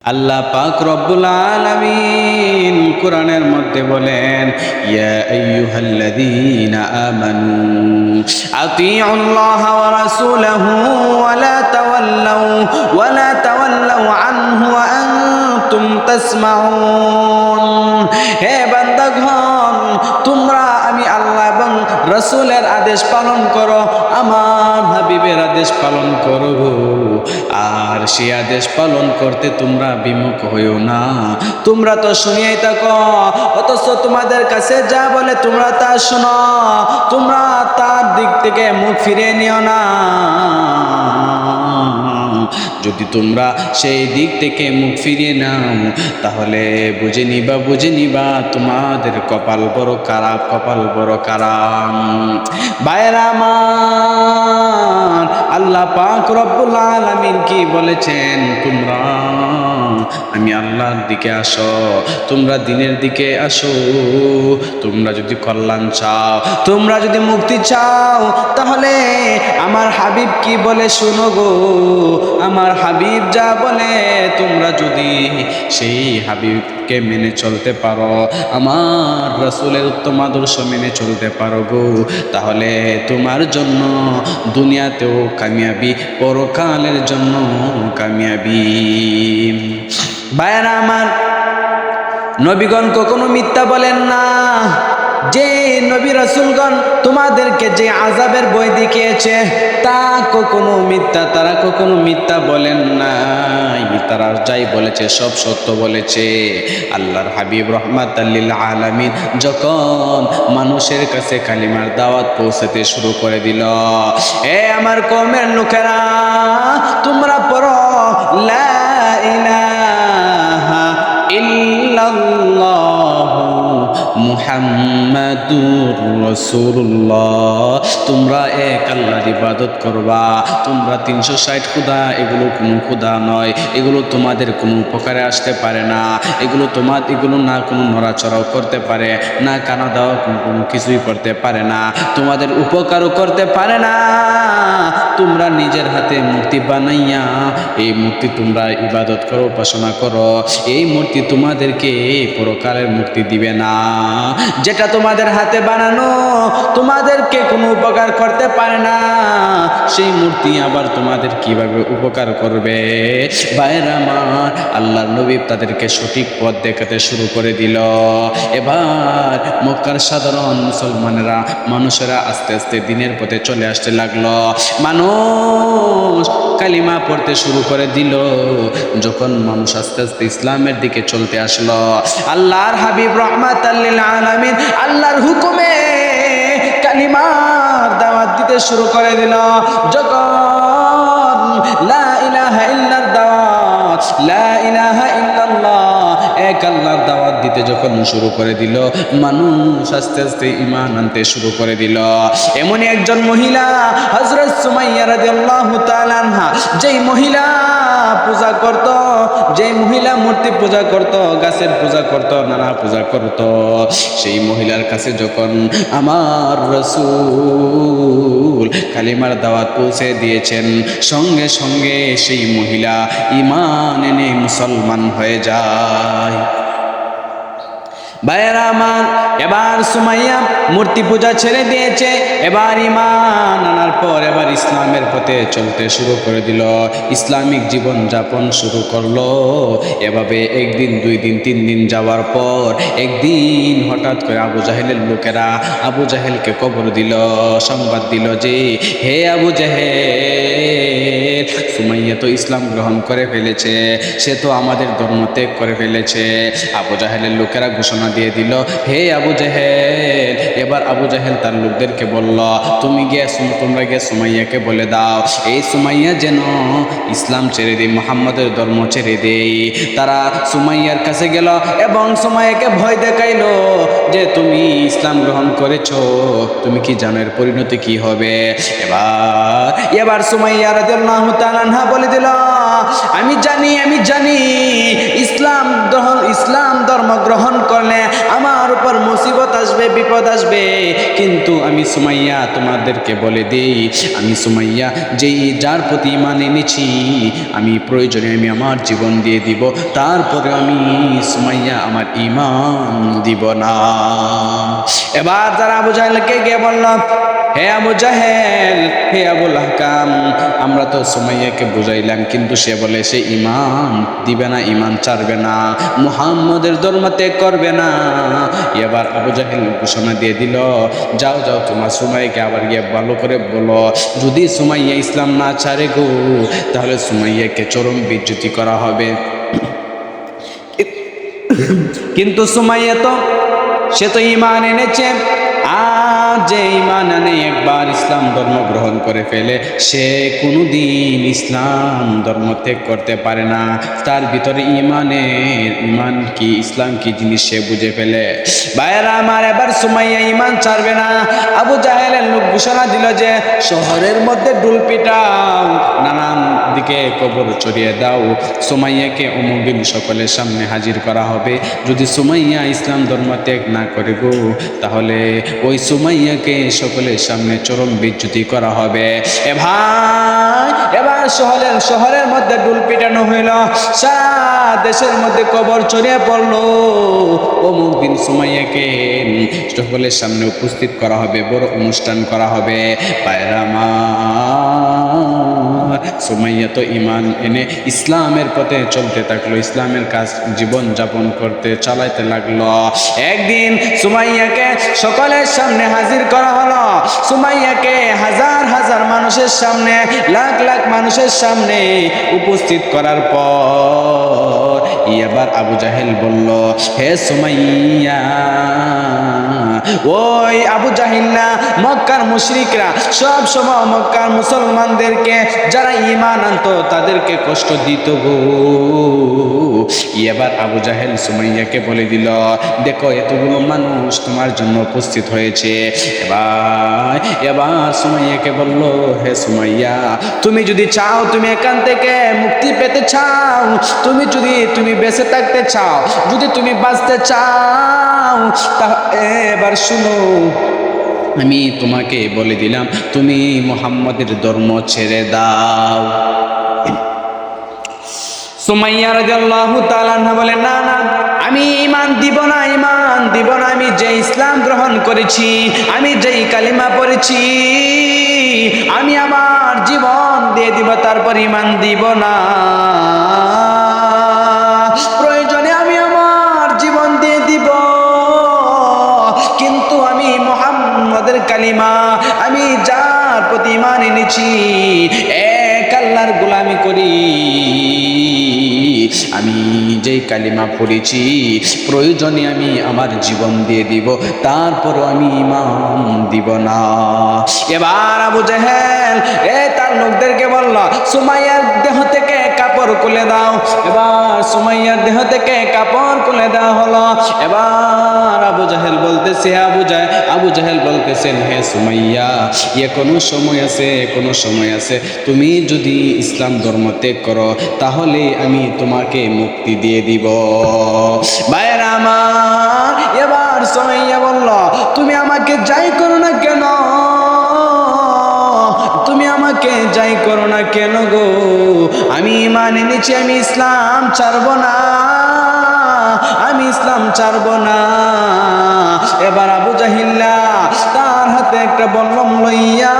আল্লাহ পাক রব্বুল আলামিন কোরআনের মধ্যে বলেন, ইয়া আইয়ুহাল্লাযীনা আমানু আতিউল্লাহ ওয়া রাসূলাহু ওয়া লা তাওয়াল্লাউ ওয়া লা তাওয়াল্লাউ আনহু ওয়া আনতুম তাসমাউন। হে বান্দাগণ, তোমরা আমি আল্লাহ এবং রসুলের আদেশ পালন করো। হাবিবের আদেশ পালন করো আর সে আদেশ পালন করতে তোমরা বিমুখ হইও না। তোমরা তো শুনিয়াই থাকো, অথচ তোমাদের কাছে যা বলে তোমরা তা শোনো। তোমরা তার দিক থেকে মুখ ফিরে নিও না। যদি তোমরা সেই দিক থেকে মুখ ফিরিয়ে নাও, তাহলে বুঝে নিবা বুঝে নিবা, তোমাদের কপাল বড় খারাপ, কপাল বড় খারাপ। বাইরা আমার আল্লাহ পাক রব্বুল আলামিন কি বলেছেন? তোমরা আমি আল্লাহর দিকে আসো, তোমরা দিনের দিকে আসো। তোমরা যদি কল্যাণ চাও, তোমরা যদি মুক্তি চাও, তাহলে আমার হাবিব কি বলে শুনো গো? আমার হাবিব যা বলে, তোমরা যদি সেই হাবিবকে মেনে চলতে পারো, আমার রসুলের উত্তম আদর্শ মেনে চলতে পারো গো, তাহলে তোমার জন্য দুনিয়াতেও কামিয়াবি, পরকালের জন্য কামিয়াবি। বায়রা আমার, নবীগণ কখনো মিথ্যা বলেন না। যে নবী রসুলগণ তোমাদেরকে যে আজাবের বই দেখিয়েছে, তা কখনো মিথ্যা, তারা কখনো মিথ্যা বলেন নাই। তারা যাই বলেছে, সব সত্য বলেছে। আল্লাহর হাবিব রহমাত আলামিন যখন মানুষের কাছে কালিমার দাওয়াত পৌঁছাতে শুরু করে দিল, এ আমার কমের লোকেরা রাসূলুল্লাহ, তোমরা এক আল্লাহর ইবাদত করবা। তোমরা তিনশো ষাট খুদা এগুলো কোনো খুদা নয়। এগুলো তোমাদের কোনো উপকারে আসতে পারে না। এগুলো তোমার, এগুলো না কোনো নড়াচড়াও করতে পারে, না কানা দাওয়া কোনো কিছুই করতে পারে না। তোমাদের উপকারও করতে পারে না। তোমরা নিজের হাতে মূর্তি বানাইয়া, এই মূর্তি তোমরা ইবাদত করো, উপাসনা করো। এই মূর্তি তোমাদেরকে পরকালের মুক্তি দিবে না। যেটা তোমাদের হাতে বানানো তোমাদেরকে কোনো উপকার করতে পারে না। সেই মূর্তি আবার তোমাদের কীভাবে উপকার করবে? বাইরে আমার, আল্লাহর নবী তাদেরকে সঠিক পথ দেখাতে শুরু করে দিল। এবার মক্কার সাধারণ মুসলমানেরা, মানুষেরা আস্তে আস্তে দিনের পথে চলে আসতে লাগল। মানুষ কালিমা পড়তে শুরু করে দিল। যখন মানুষ আস্তে আস্তে ইসলামের দিকে চলতে আসলো, আল্লাহর হাবিব রহমাত আল্লাহর হুকুমে কালিমার দাওয়াত দিতে শুরু করে দিল। যখন লা দিতে যখন শুরু করে দিল, মানুষ আস্তে আস্তে ইমান আনতে শুরু করে দিল। এমনই একজন মহিলা হজরত সুমাইয়া রাদিয়াল্লাহু তাআলা যেই মহিলা পূজা করত, যেই মহিলা মূর্তি পূজা করত, গাছের পূজা করত, নানা পূজা করত, সেই মহিলার কাছে যখন আমার রসুল কালিমার দাওয়াত পৌঁছে দিয়েছেন, সঙ্গে সঙ্গে সেই মহিলা ইমান এনে মুসলমান হয়ে যায়। ভাইয়েরা এবার সুমাইয়া মূর্তি পূজা ছেড়ে দিয়েছে। এবার ইমান আনার পর এবার ইসলামের পথে চলতে শুরু করে দিল। ইসলামিক জীবন যাপন শুরু করল। এভাবে একদিন, দুই দিন, তিন দিন যাওয়ার পর একদিন হঠাৎ করে আবু জাহেলের লোকেরা আবু জাহেলকে কবর দিল, সংবাদ দিল যে, হে আবু জাহেল, সুমাইয়া তো ইসলাম গ্রহণ করে ফেলেছে, সে তো আমাদের ধর্ম ত্যাগ করে ফেলেছে। আবু জাহেলের লোকেরা ঘোষণা দিয়ে দিল, হে আবু জাহেল। এবার আবু জাহেল তার লোকদেরকে বলল, তুমি গিয়ে তোমরা গিয়ে সুমাইয়াকে বলে দাও। এই সুমাইয়া যেন ইসলাম ছেড়ে দেয়, মোহাম্মদের ধর্ম ছেড়ে দেই তারা সুমাইয়ার কাছে গেল এবং সুমাইয়াকে ভয় দেখাইলো যে, তুমি ইসলাম গ্রহণ করেছ, তুমি কি জানো এর পরিণতি কি হবে? এবার এবার সুমাইয়া আনহা বলে দিল আমি জানি আমি জানি, ইসলাম গ্রহণ, ইসলাম ধর্ম গ্রহণ করলে আমার উপর মুসিবত আসবে, বিপদ আসবে। কিন্তু আমি সুমাইয়া তোমাদেরকে বলে দেই, আমি সুমাইয়া যেই যার প্রতি ইমান এনেছি, আমি প্রয়োজনে আমি আমার জীবন দিয়ে দিব, তারপরে আমি সুমাইয়া আমার ইমান দিব না। এবার যারা আবু জাহেলকে গিয়ে বলল? হে আবু জাহেল, হে আবুল হাকাম, আমরা তো সুমাইয়াকে বুঝাইলাম, কিন্তু সে বলে, সে ইমান দিবে না ইমান ছাড়বে না, মুহাম্মদের ধর্ম ত্যাগ করবে না। এবার আবু জাহেল ঘোষণা দিয়ে দিল, যাও যাও, তোমার সুমাইয়াকে আবার গিয়ে ভালো করে বলো, যদি সুমাইয়া ইসলাম না ছাড়ে গো, তাহলে সুমাইয়াকে চরম বিচ্যুতি করা হবে। কিন্তু সুমাইয়া তো, সে তো ইমান এনেছে। যে ইমান আনে একবার ইসলাম ধর্ম গ্রহণ করে ফেলে, সে কোনোদিন ইসলাম ধর্ম ত্যাগ করতে পারে না। তার ভিতরে ইমানের, ইমান কি, ইসলাম কি জিনিস সে বুঝে ফেলে। ভাইয়েরা, আমার এবার সময় ইমান ছাড়বে না। আবু জাহেলের লোক ঘোষণা দিল যে শহরের মধ্যে ডুল পিটাও নানান দিকে কবর চড়িয়ে দাও। সুমাইয়াকে অমুক দিন সকলের সামনে হাজির করা হবে। যদি সুমাইয়া ইসলাম ধর্ম ত্যাগ না করে গো, তাহলে ওই সুমাইয়াকে সকলের সামনে চরম বিচ্যুতি করা হবে। এ ভাই এবার শহরের শহরের মধ্যে ডুল পিটানো হইল। সারা দেশের মধ্যে কবর চড়িয়ে পড়ল। অমুক দিন সুমাইয়াকে সকলের সামনে উপস্থিত করা হবে। বড় অনুষ্ঠান করা হবে। পায়রামা সুমাইয়া তো ইমান এনে ইসলামের পথে চলতে থাকল, ইসলামের কাজ জীবন যাপন করতে চালাইতে লাগল। একদিন সুমাইয়াকে সকলের সামনে হাজির করা হলো। সুমাইয়াকে হাজার হাজার মানুষের সামনে, লাখ লাখ মানুষের সামনে উপস্থিত করার পর এবার আবু জাহেল বলল, হে সুমাইয়া, ওই আবু জাহিল্লা মক্কার মুশরিকরা সব সময় মক্কার মুসলমানদেরকে, যারা ইমান আনতো, তাদেরকে কষ্ট দিত গো। এবার আবু জাহেল সুমাইয়াকে বলে দিল, দেখো, এতগুলো মানুষ তোমার জন্য উপস্থিত হয়েছে। এবার এবার সুমাইয়াকে বলল, হে সুমাইয়া, তুমি যদি চাও, তুমি এখান থেকে মুক্তি পেতে চাও। তুমি যদি, তুমি বেঁচে থাকতে চাও, যদি তুমি বাঁচতে চাও, তা এবার শুনো। আমি তোমাকে বলে দিলাম, তুমি মোহাম্মদের ধর্ম ছেড়ে দাও। সুমাইয়া রাদিয়াল্লাহু তাআলা বলে, না না, আমি ইমান দিব না ইমান দিব না। আমি যে ইসলাম গ্রহণ করেছি, আমি যেই কালিমা পড়েছি, আমি আমার জীবন দিয়ে দিব, তারপর ইমান দিব না। কালিমা, আমি যার প্রতি ইমান এনেছি, এক আল্লাহর গোলামি করি। আমি যেই কালিমা পড়েছি, প্রয়োজনে আমি আমার জীবন দিয়ে দিব তারপর আমি ইমাম দিব না। এবার আবু জাহেল, এ তার লোকদেরকে বলল, সুমাইয়ার দেহ খুলে দাও। এবার সুমাইয়ার দেহ থেকে কাপড় খুলে দেওয়া হলো। এবার আবু জাহেল বলতেছে, আবু জাহ আবু জাহেল বলতেছেন, হে সুমাইয়া, এ কোনো সময় আছে কোনো সময় আছে। তুমি যদি ইসলাম ধর্ম ত্যাগ করো, তাহলে আমি তোমাকে মুক্তি দিয়ে দিব। ভাইয়েরা এবার সুমাইয়া বলল, তুমি আমাকে যাই করো না কেন? তুমি আমাকে যাই করো না কেন গো? মানে নিচ্ছি আমি ইসলাম ছাড়ব না। আমি ইসলাম ছাড়ব না। এবার আবু জাহিল্লা তার হাতে একটা বল্লম লইয়া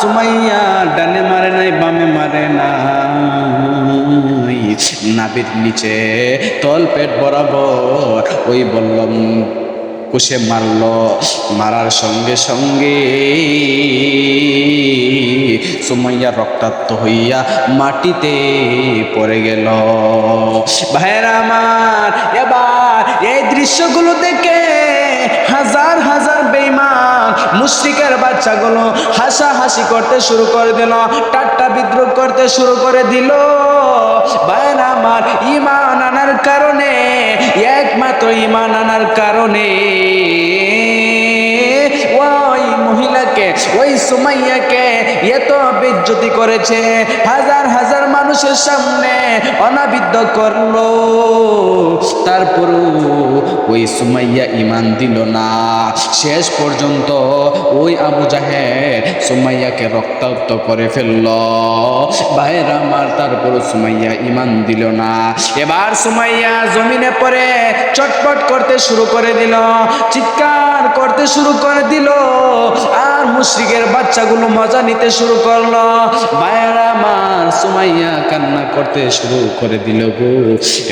সুমাইয়া ডানে মারে নাই, বামে মারে না নাবির নিচে তল পেট বরাবর ওই বল্লম কুশে মারল মারার সঙ্গে সঙ্গে। সুমাইয়া রক্তাক্ত হইয়া মাটিতে পড়ে গেল। ভাইয়েরা আমার, এবার এই দৃশ্যগুলো দেখে হাজার হাজার বেইমান মুশ্রিকের বাচ্চাগুলো হাসাহাসি করতে শুরু করে দিল, টাট্টা বিদ্রোহ করতে শুরু করে দিল। আমার ইমান আনার কারণে, একমাত্র ইমান আনার কারণে। ওই মহিলাকে, ওই সুমাইয়াকে এত বেজ্জতি করেছে, হাজার হাজার মানুষের সামনে অনাবিদ্ধ করল। তারপরও ওই সুমাইয়া ইমান দিল না। শেষ পর্যন্ত ওই আবু জাহের সুমাইয়াকে রক্তাক্ত করে ফেলল। বাহের আমার তারপর সুমাইয়া ইমান দিল না। এবার সুমাইয়া জমিনে পরে চটপট করতে শুরু করে দিল। চিৎকার করতে শুরু করে দিল। আর মুশরিকের বাচ্চাগুলো মজা নিতে শুরু করল। ভাইয়ের আমার সুমাইয়া কান্না করতে শুরু করে দিল গো।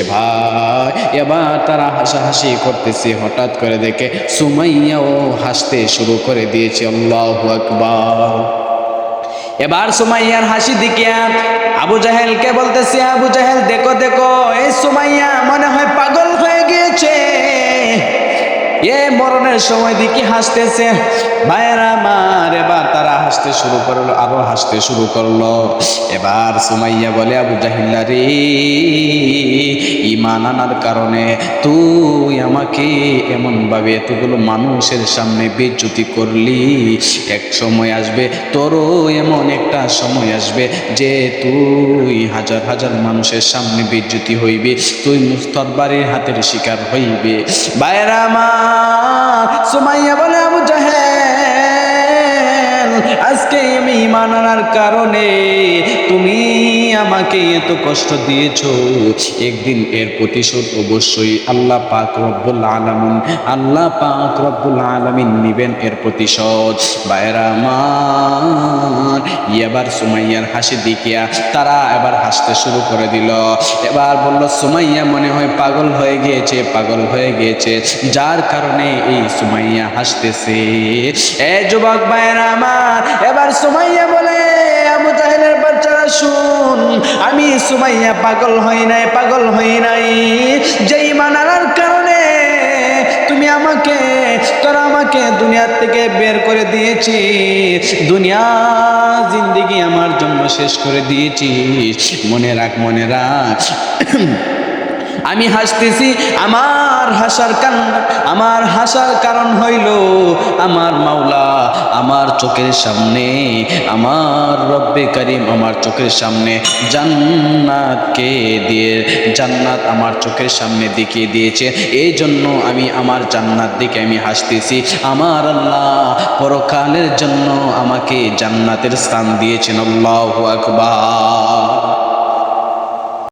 এবার এবার তারা হাসাহাসি করতেছে, হঠাৎ করে দেখে সুমাইয়াও হাসতে শুরু করে দিয়েছে। আল্লাহ আকবার। এবার সুমাইয়ার হাসি দিকিয়া আবু জাহেলকে বলতেছে, আবু জাহেল, দেখো দেখো, এই সুমাইয়া মনে হয় পাগল হয়ে গিয়েছে। এ মরণের সময় দিকে হাসতেছে। ভাইয়ের আমার এবার তারা হাসতে শুরু করল, আরও হাসতে শুরু করল। এবার সুমাইয়া বলে, আবু জাহিল্লা রে ইমান আনার কারণে তুই আমাকে এমনভাবে এতগুলো মানুষের সামনে বেচ্যুতি করলি। এক সময় আসবে, তোরও এমন একটা সময় আসবে যে তুই হাজার হাজার মানুষের সামনে বেজ্জুতি হইবে, তুই তরবারির হাতের শিকার হইবে। বাইরা আমার সুমাইয়া বলে আবু জাহেল আজকে আমি ইমান আনার কারণে তুমি আমাকে এত কষ্ট দিয়েছ। একদিন এর প্রতিশোধ অবশ্যই আল্লাহ পাক রব্বুল আলামিন, আল্লাহ পাক রব্বুল আলামিন নিবেন এর প্রতিশোধ। বাইরা আমার, এবার সুমাইয়ার হাসি দিকিয়া তারা এবার হাসতে শুরু করে দিল। এবার বলল, সুমাইয়া মনে হয় পাগল হয়ে গিয়েছে, পাগল হয়ে গিয়েছে। যার কারণে এই সুমাইয়া হাসতেছে। এ যুবক ভাইয়েরা আমার এবার সুমাইয়া বলে, আবু জাহেলের বাচ্চারা, শুন, আমি সুমাইয়া পাগল হই নাই, পাগল হই নাই। যেই মানার কারণে তুমি আমাকে, তোরা আমাকে দুনিয়ার থেকে বের করে দিয়েছি দুনিয়া জিন্দিগি আমার জন্য শেষ করে দিয়েছিস। মনে রাখ মনে রাখ। আমি হাসতেছি, আমার হাসার কারণ আমার হাসার কারণ হইল আমার মাওলা আমার চোখের সামনে, আমার রব্বে করিম আমার চোখের সামনে জান্নাতকে দিয়ে, জান্নাত আমার চোখের সামনে দেখিয়ে দিয়েছে। এই জন্য আমি আমার জান্নাত দিকে আমি হাসতেছি। আমার আল্লাহ পরকালের জন্য আমাকে জান্নাতের স্থান দিয়েছেন। আল্লাহ আকবার।